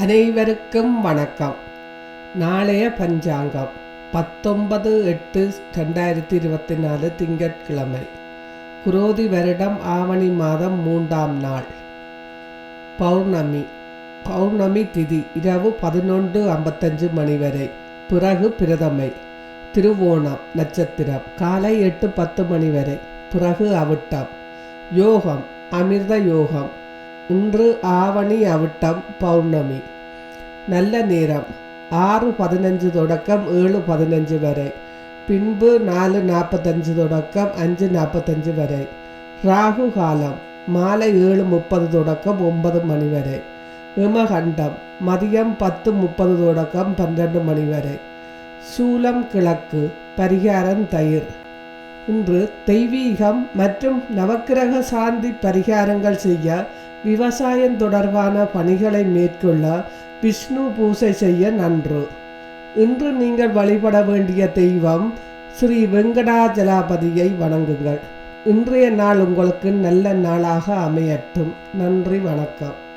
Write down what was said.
அனைவருக்கும் வணக்கம். நாளைய பஞ்சாங்கம் பத்தொன்பது எட்டு ரெண்டாயிரத்தி இருபத்தி நாலு திங்கட்கிழமை. குரோதி வருடம் ஆவணி மாதம் மூன்றாம் நாள். பௌர்ணமி பௌர்ணமி திதி இரவு பதினொன்று ஐம்பத்தஞ்சு மணி வரை. பிறகு பிரதமை திருவோணம் நட்சத்திரம் காலை எட்டு பத்து மணி வரை. பிறகு அவிட்டம். யோகம் அமிர்த யோகம் இன்று ஆவணி அவிட்டம் பௌர்ணமி. நல்ல நேரம். ஆறு பதினஞ்சு தொடக்கம் ஏழு பதினஞ்சு வரை. பின்பு நாலு நாற்பத்தஞ்சு தொடக்கம் அஞ்சு நாற்பத்தஞ்சு வரை. ராகு காலம். மாலை ஏழு முப்பது தொடக்கம் ஒன்பது மணி வரை. விமகண்டம். மதியம் பத்து முப்பது தொடக்கம் பன்னெண்டு மணி வரை. சூலம் கிழக்கு. பரிகாரம் தயிர். இன்று தெய்வீகம் மற்றும் நவக்கிரக சாந்தி பரிகாரங்கள் செய்ய விவசாயம் தொடர்பான பணிகளை மேற்கொள்ள விஷ்ணு பூசை செய்ய நன்று. இன்று நீங்கள் வழிபட வேண்டிய தெய்வம் ஸ்ரீ வெங்கடாஜலாபதியை வணங்குங்கள். இன்றைய நாள் உங்களுக்கு நல்ல நாளாக அமையட்டும். நன்றி வணக்கம்.